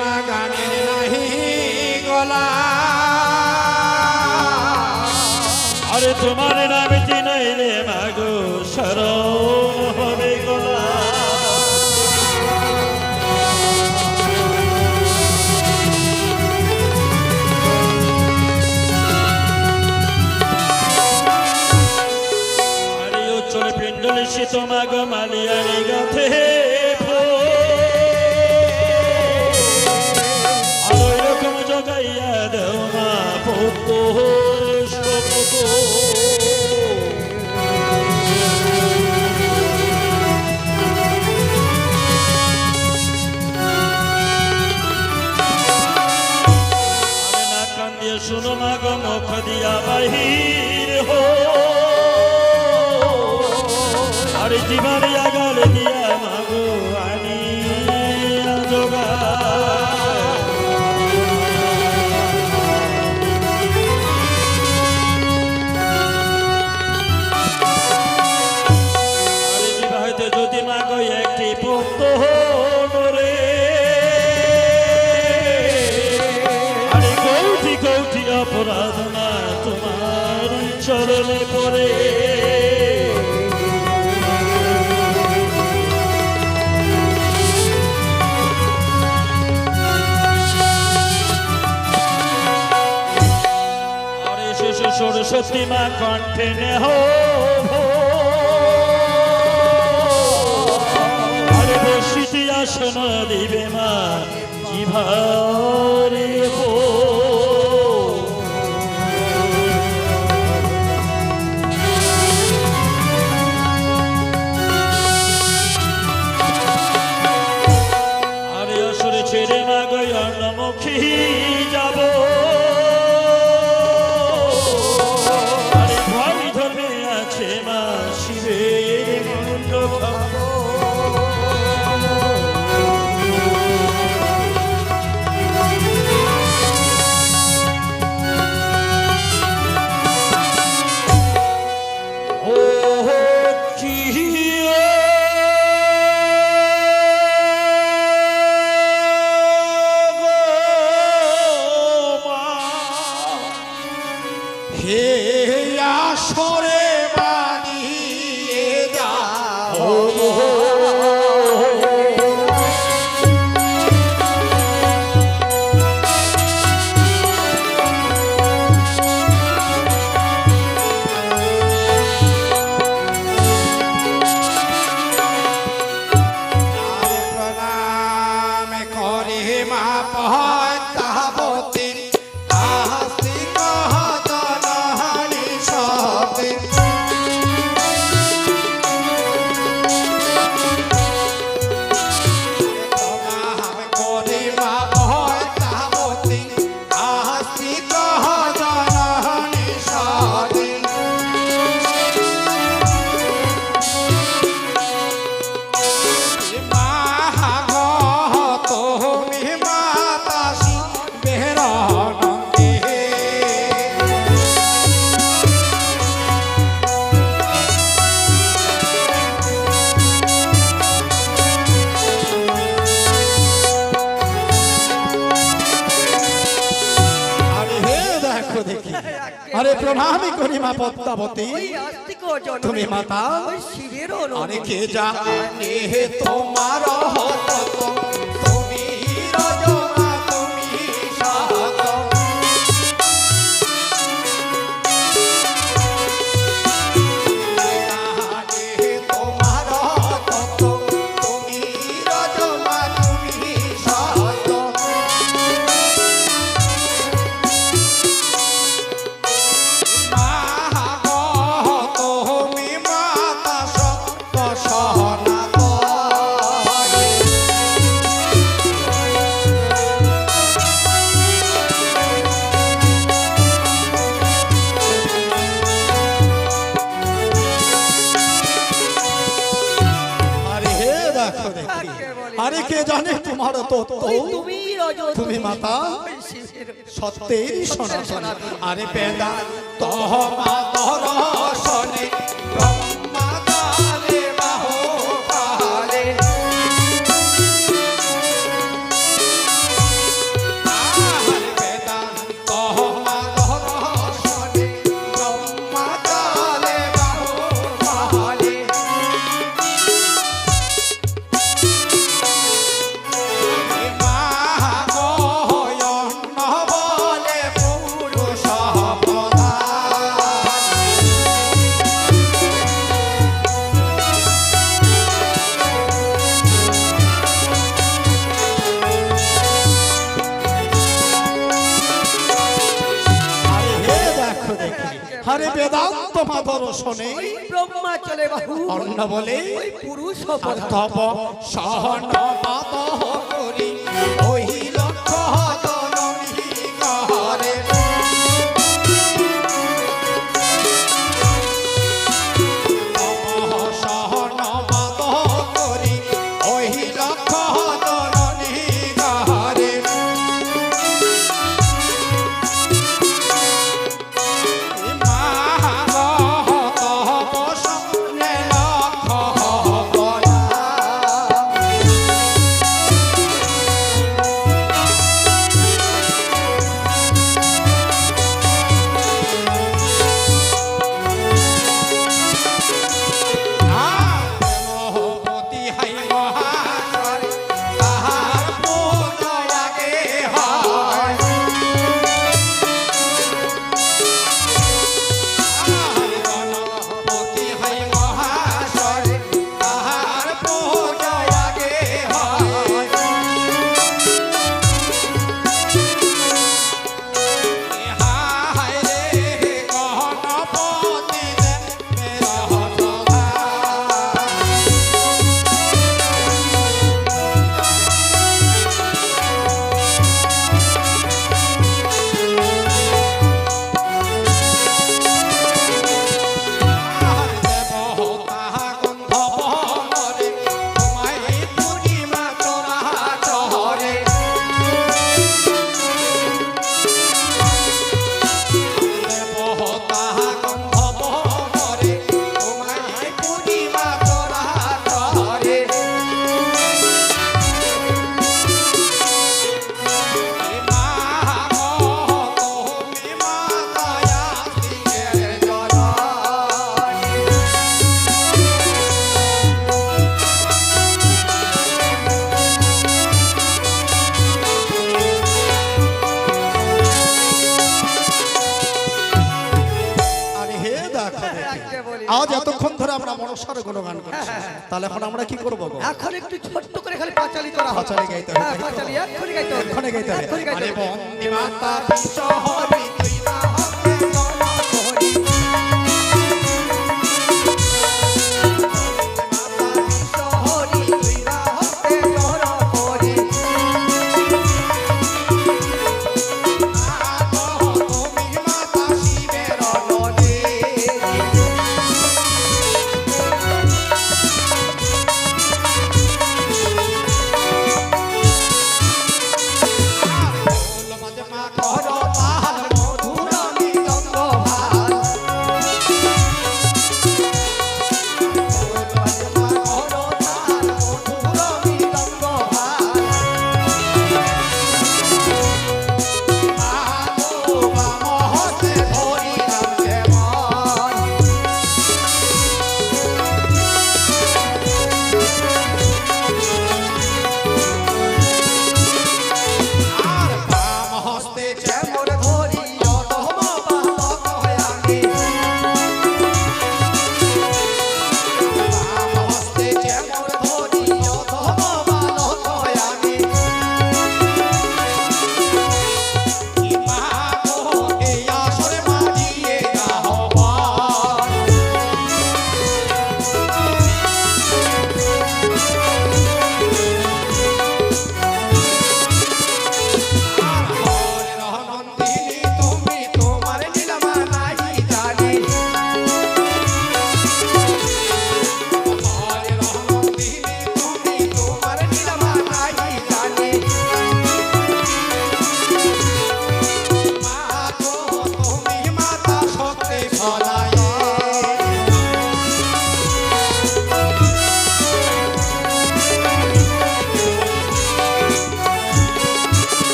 না গানের নাহি গলা। আরে তোমার নামে চিনাই রে মাগো শরণ হবে গলা। আরে ও চলে পিণ্ডলে সে তোমাগো মালিয়ারি গাথে। লাগাইয়া দেও না শুনো মা গো মুখ দিয়া বাহির হো আর জীবনে প্রতিমা কণ্ঠে হো আরে বসিতে আসন দিবে মা জিভারে বো আসরে প্রণামী করি মা পদ্মাবতী। তুমি মাতা অনেকে জানে তোমার হত তত্ত্ব তুমি মাতা। সত্যি সত্যের সনাতন। আরে পেদা তহ মা তহ কালে বেদান্ত দর্শনে ব্রহ্মা চলে বাহু অন্য বলে পুরুষ তপ তব সহন পাত ধরে কোনো গান গুণগান করছি। তাহলে এখন আমরা কি করব? এখন একটু ছোট্ট করে খালি পাঁচালি করা পাঁচালি গাইতে হবে, হ্যাঁ, পাঁচালি এক্ষুনি গাইতে হবে। এক্ষুনি গাইতে হবে। আরে বন্দে মাতা বিশ্বহরি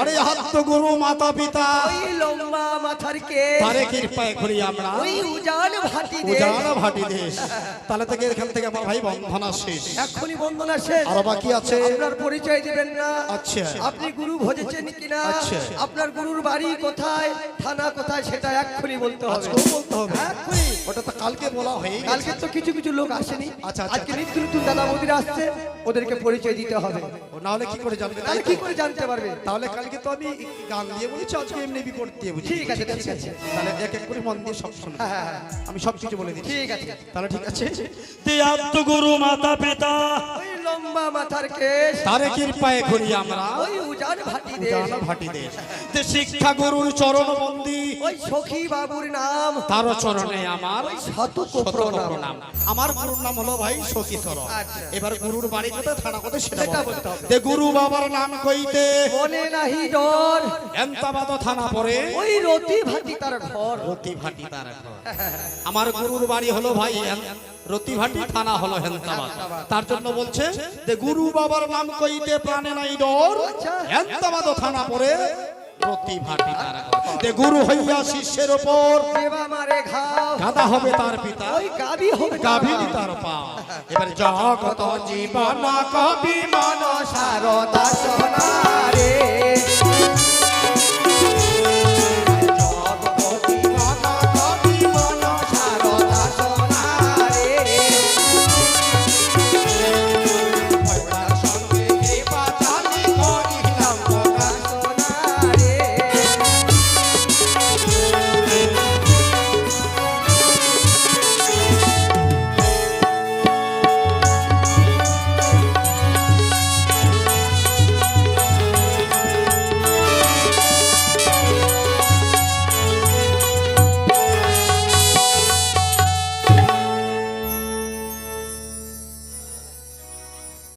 আরে আত্মগুরু মাতা পিতা। লম্বা মাথার কে? তারে কৃপায় করি আমরা। ওই উজান ভাটি দে উজানা ভাটি দেশ। তাহলে থেকে এখান থেকে আমার ভাই বন্ধনা শেষ। বন্দনা শেষ। আরও বাকি আছে? আপনার পরিচয় দিবেন না। আচ্ছা। আপনি গুরু ভজেছেন কিনা? আচ্ছা। আপনার গুরুর বাড়ি কোথায়? থানা কোথায়? সেটা এক্ষুনি বলতে হবে। বলতে হবে। এক্ষুনি। ওটা তো কালকে বলা হয়ে কালকে তো কিছু কিছু লোক আসেনি। আচ্ছা, আচ্ছা, আজকে নিত্য নতুন দাদা মোদিরা আসছে। ওদেরকে পরিচয় দিতে হবে। ও না হলে কি করে জানবে তাই তাহলে কি করে জানতে পারবে? তাহলে কালকে তো আমি গান দিয়ে বলেছি আজকে এমনি বিপদ দিয়ে বুঝি ঠিক আছে ঠিক আছে? তাহলে এক এক করে মন দিয়ে সব শুনবে হ্যাঁ, হ্যাঁ, হ্যাঁ। আমি সব কিছু বলে দিচ্ছি। ঠিক আছে। তাহলে ঠিক আছে? তে আত্মগুরু মাতা পিতা লম্বা মাথার কেশ। তারে কৃপায় করি আমরা ওই উজান ভাটি উজানা ভাটি দেশ তে শিক্ষা গুরুর চরণ বন্দি। ওই সখী বাবুর নাম। তার চরণে আমার শত প্রণাম। আমার গুরুর নাম হলো ভাই সখী চরণ। আচ্ছা। এবার গুরুর বাড়ি কোথায় থানা কোথায় সেটা বলতে হবে। তে গুরু বাবার নাম কইতে। মনে নাহি ডর। এন্তাবাদ থানা পরে ওই রতি ভাটি তার ঘর। রতি ভাটি তার ঘর। আমার গুরুর বাড়ি হলো ভাই হেন- রতি ভাটি থানা হলো হেন্তাবাদ। তার জন্য বলছে গুরু বাবার নাম কইতে প্রাণে নাই ডর। এন্তবাদ থানা পরে গুরু হইয়া শিষ্যের ঘাও। গাদা হবে তার পিতা। গাবি হবে। তার পা। এবার জগত জীবন কবি মন সারদা সোনারে।